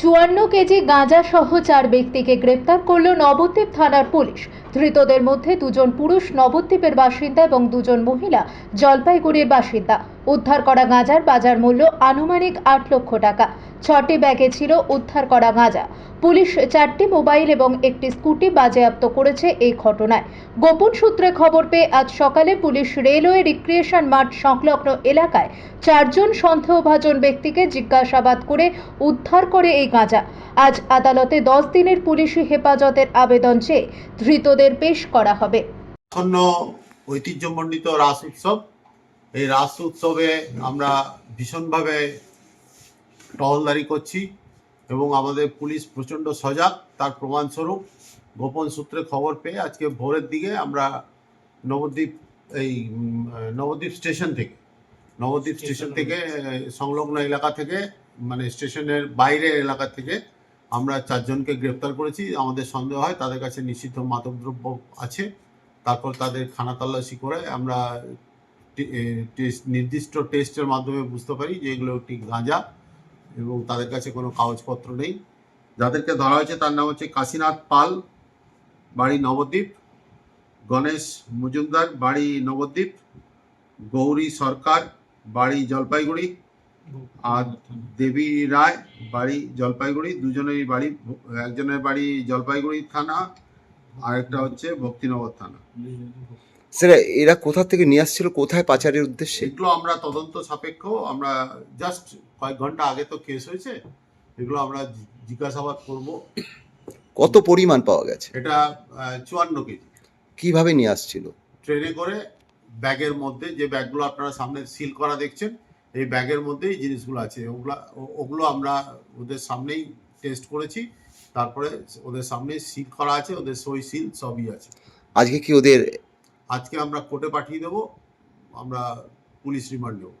চুয়ান্ন কেজি গাঁজা সহ চার ব্যক্তিকে গ্রেপ্তার করল নবদ্বীপ থানার পুলিশ। ধৃতদের মধ্যে দুজন পুরুষ, নবদ্বীপের বাসিন্দা এবং দুজন মহিলা, জলপাইগুড়ির বাসিন্দা। উদ্ধার করা গাঁজার বাজার মূল্য আনুমানিক আট লক্ষ টাকা। ছটি ব্যাগে ছিল উদ্ধার করা গাঁজা। পুলিশ চারটি মোবাইল এবং একটি স্কুটি বাজেয়াপ্ত করেছে এই ঘটনায়। গোপন সূত্রে খবর পেয়ে আজ সকালে পুলিশ রেলওয়ে রিক্রিয়েশন মাঠ সংলগ্ন এলাকায় চারজন সন্দেহভাজন ব্যক্তিকে জিজ্ঞাসাবাদ করে উদ্ধার করে এই গাঁজা। আজ আদালতে দশ দিনের পুলিশি হেফাজতের আবেদন চেয়ে ধৃতদের পেশ করা হবে। ঐতিহ্যমণ্ডিত রাস উৎসব এই রাস উৎসবে আমরা ভীষণভাবে টহলদারি করছি এবং আমাদের পুলিশ প্রচণ্ড সজাগ, তার প্রমাণস্বরূপ গোপন সূত্রে খবর পেয়ে আজকে ভোরের দিকে আমরা নবদ্বীপ, এই নবদ্বীপ স্টেশন থেকে, নবদ্বীপ স্টেশন থেকে, সংলগ্ন এলাকা থেকে মানে স্টেশনের বাইরের এলাকা থেকে আমরা চারজনকে গ্রেপ্তার করেছি। আমাদের সন্দেহ হয় তাদের কাছে নিষিদ্ধ মাদকদ্রব্য আছে। তারপর তাদের খানা তল্লাশি করে আমরা টেস্ট নির্দিষ্ট টেস্টের মাধ্যমে বুঝতে পারি যে এগুলো একটি গাঁজা এবং তাদের কাছে কোনো কাগজপত্র নেই। যাদেরকে ধরা হয়েছে তার নাম হচ্ছে কাশীনাথ পাল, বাড়ি নবদ্বীপ, গণেশ মজুমদার, বাড়ি নবদ্বীপ, গৌরী সরকার, বাড়ি জলপাইগুড়ি, আর দেবী রায়, বাড়ি জলপাইগুড়ি, দুজনেরই বাড়ি, একজনের বাড়ি জলপাইগুড়ি থানা আরেকটা হচ্ছে ভক্তিনগর থানা। স্যার এরা কোথা থেকে নিয়ে আসছিল? কোথায় পাচারের উদ্দেশ্যে? এগুলো আমরা তদন্ত সাপেক্ষ আমরা জাস্ট কয়েক ঘণ্টা আগে তো কেস হয়েছে এগুলো আমরা জিজ্ঞাসাবাদ করব। কত পরিমাণ পাওয়া গেছে? এটা চুয়ান্ন কেজি। কীভাবে নিয়ে আসছিল? ট্রেনে করে ব্যাগের মধ্যে যে ব্যাগগুলো আপনারা সামনে সিল করা দেখছেন এই ব্যাগের মধ্যেই জিনিসগুলো আছে। ওগুলা ওগুলো আমরা ওদের সামনেই টেস্ট করেছি। তারপরে ওদের সামনে সিল করা আছে ওদের সই সিল সবই আছে। আজকে কি ওদের আজকে আমরা কোর্টে পাঠিয়ে দেবো আমরা পুলিশ রিমান্ড নেব।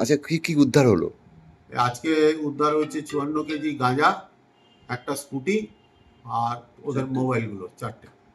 আচ্ছা কি কি উদ্ধার হলো? আজকে উদ্ধার হয়েছে চুয়ান্ন কেজি গাঁজা একটা স্কুটি আর ওদের মোবাইলগুলো চারটে।